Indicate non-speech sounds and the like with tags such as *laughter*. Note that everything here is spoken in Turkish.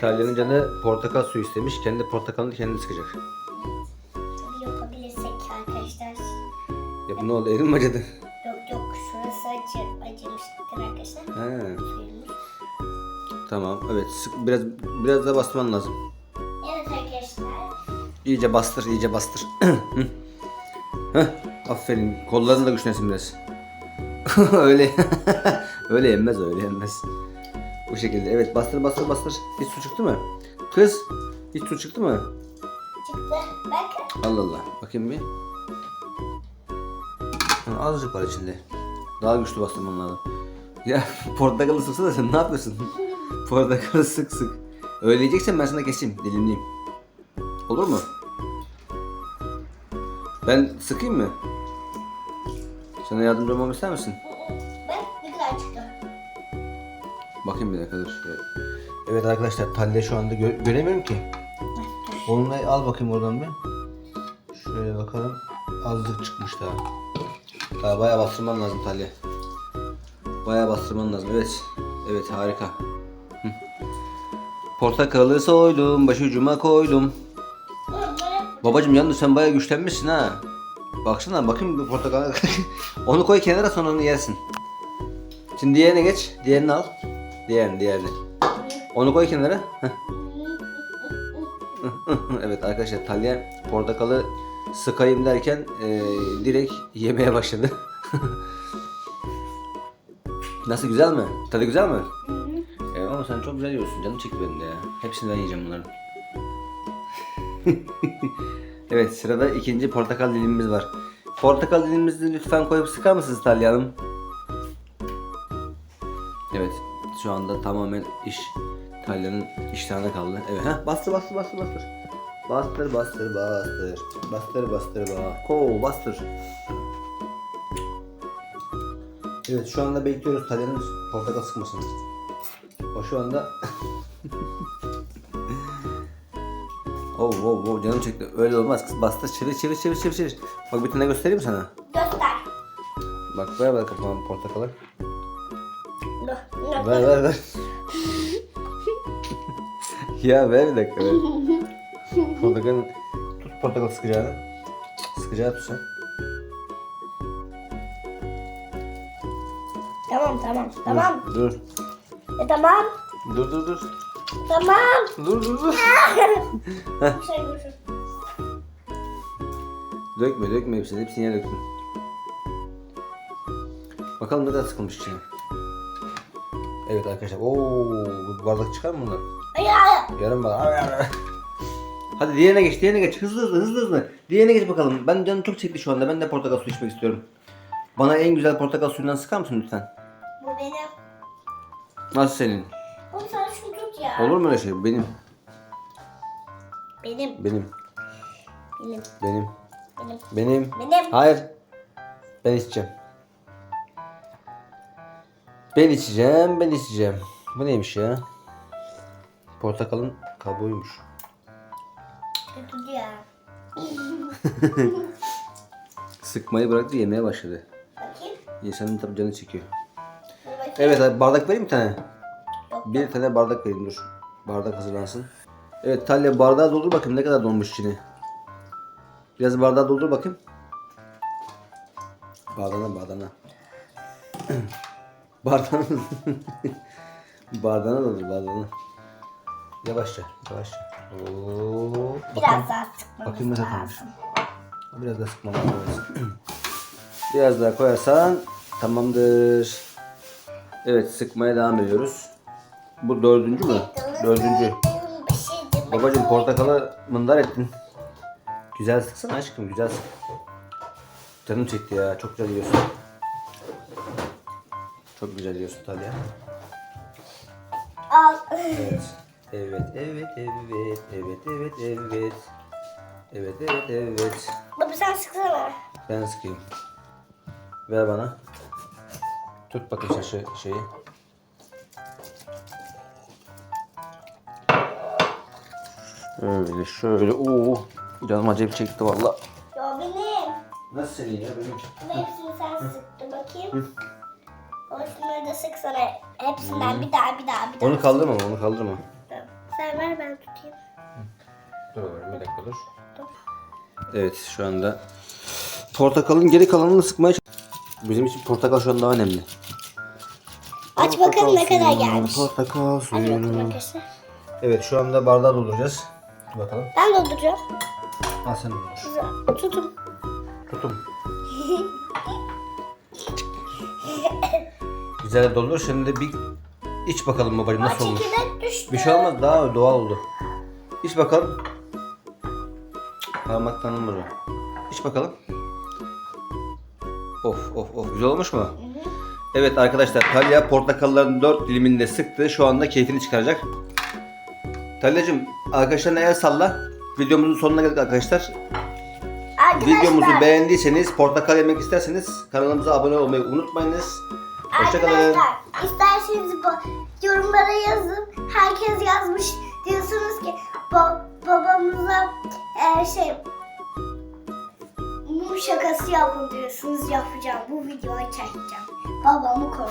Talya'nın canı portakal suyu istemiş. Kendi portakalını kendi sıkacak. Yapabilirsek arkadaşlar. Ya bu ne oldu? Elin mi acıdı? Yok yok şurası acı, acımıştır arkadaşlar. He. Tamam. Evet. Sık, biraz biraz daha bastırman lazım. Evet arkadaşlar. İyice bastır, iyice bastır. *clears throat* Hı. Heh, aferin. Kolların da güçlensin biraz. *laughs* öyle. *laughs* öyle yenmez, öyle yenmez. Bu şekilde. Evet, bastır, bastır, bastır. Hiç su çıktı mı? Kız, hiç su çıktı mı? Çıktı. Bakın. Allah Allah. Bakayım bir. Ha, azıcık var içinde. Daha güçlü bastırman lazım. Ya *laughs* portakalı sıksana sen ne yapıyorsun? *laughs* portakalı sık sık. Öyle yiyeceksen ben sana keseyim, dilimleyeyim. Olur mu? Ben sıkayım mı? Sana yardımcı olmamı ister misin? Bakayım bir dakika dur. Evet arkadaşlar Talle şu anda gö- göremiyorum ki. Onunla al bakayım oradan bir. Şöyle bakalım. Azıcık çıkmış daha. Daha bayağı bastırman lazım Talle. Bayağı bastırman lazım. Evet. Evet harika. Portakalı soydum, başucuma koydum. Babacım yalnız sen bayağı güçlenmişsin ha. Baksana bakayım bir portakal. *laughs* onu koy kenara sonra onu yersin. Şimdi diğerine geç. Diğerini al. Diğerini diğerini. Onu koy kenara. *laughs* Evet arkadaşlar Talya portakalı sıkayım derken e, direkt yemeye başladı. *laughs* Nasıl güzel mi? Tadı güzel mi? E, ama sen çok güzel yiyorsun. Canım çekti benim de ya. Hepsini ben yiyeceğim bunların. *laughs* evet sırada ikinci portakal dilimimiz var. Portakal dilimimizi lütfen koyup sıkar mısınız Talya Hanım? Şu anda tamamen iş Talya'nın iştahına kaldı. Evet ha bastır bastır bastır bastır. Bastır bastır bastır. Bastır bastır bastır. Ko bastır. Evet şu anda bekliyoruz Talya'nın portakal sıkmasını. O şu anda Oh oh oh canım çekti. Öyle olmaz kız bastır çevir çevir çevir çevir çevir. Bak bir tane göstereyim mi sana. göster. Bak ver ver kafama portakalı. Dur. Ver ver ver. ya ver bir dakika ver. Portakalın tut portakal sıkacağını. Sıkacağı tut sen. Tamam tamam tamam. Dur. E, tamam. Dur dur dur. Tamam. Dur dur dur. *laughs* Bir şey görüşürüz. dökme dökme hepsini. Hepsini yere döktüm. Bakalım ne kadar sıkılmış içine. Evet arkadaşlar. Oo, bu bardak çıkar mı ay. Yarım ay. Hadi diğerine geç, diğerine geç. Hızlı hızlı hızlı hızlı. Diğerine geç bakalım. Ben canım çok çekti şu anda. Ben de portakal suyu içmek istiyorum. Bana en güzel portakal suyundan sıkar mısın lütfen? Bu benim. Nasıl senin? Oğlum sen şunu tut ya. Olur mu öyle şey? Benim. Benim. Benim. Benim. Benim. Benim. Benim. Benim. Hayır. Ben içeceğim. Ben içeceğim, ben içeceğim. Bu neymiş ya? Portakalın kabuğuymuş. *laughs* Sıkmayı bıraktı, yemeye başladı. Bakayım. İnsanın tabii canı çekiyor. Bakayım. Evet abi bardak vereyim bir tane. Yok. Bir tane bardak vereyim dur. Bardak hazırlansın. Evet Talya bardağı doldur bakayım ne kadar dolmuş içini. Biraz bardağı doldur bakayım. Bardağına bardağına. *clears throat* bardağına. *laughs* bardağına doldur bardağına. Yavaşça yavaşça. Oo. Biraz daha sıkmamız Bakayım kalmış. lazım. Biraz daha sıkmam lazım. *clears throat* Biraz daha koyarsan tamamdır. Evet sıkmaya devam ediyoruz. Bu dördüncü mü? Dördüncü. Babacım portakalı mındar ettin. Güzel sıksana aşkım güzel sık. Canım çekti ya çok güzel yiyorsun. Çok güzel yiyorsun tabii. Al. Evet. Evet, evet, evet, evet, evet, evet. Evet, evet, evet. Baba sen sıksana. Ben sıkayım. Ver bana. Tut bakayım sen şu şeyi. Öyle şöyle. Oo. Canım acayip çekti valla. Ya benim. Nasıl senin ya benim? Hepsini sen sıktın bakayım. O şunları da sıksana. Hepsinden bir daha bir daha bir daha. Onu kaldırma onu kaldırma. Tamam. Sen Ver ben tutayım. Dur bir dakika dur. Dur. Evet şu anda portakalın geri kalanını sıkmaya çalış- Bizim için portakal şu an daha önemli. Aç bakalım ne kadar suyunu, gelmiş. Portakal Hadi bakalım arkadaşlar. Evet şu anda bardağı dolduracağız. Bakalım. Ben dolduracağım. Al sen doldur. Güzel. Tutun. Tutun. Güzel doldur. Şimdi bir iç bakalım babacığım nasıl olmuş. çekirdek düştü. Bir şey olmaz daha doğal oldu. İç bakalım. Parmaklarını vuruyor. İç bakalım. Of of of güzel olmuş mu? Evet arkadaşlar Talya portakalların 4 dilimini de sıktı. Şu anda keyfini çıkaracak. Talya'cığım arkadaşlarına el salla. Videomuzun sonuna geldik arkadaşlar. Arkadaşlar, Videomuzu beğendiyseniz, portakal yemek isterseniz kanalımıza abone olmayı unutmayınız. Hoşçakalın. Arkadaşlar isterseniz bu yorumlara yazın. Herkes yazmış diyorsunuz ki ba- babamıza e, şey mum şakası yapın diyorsunuz yapacağım. Bu videoyu çekeceğim. Babamı korkutun.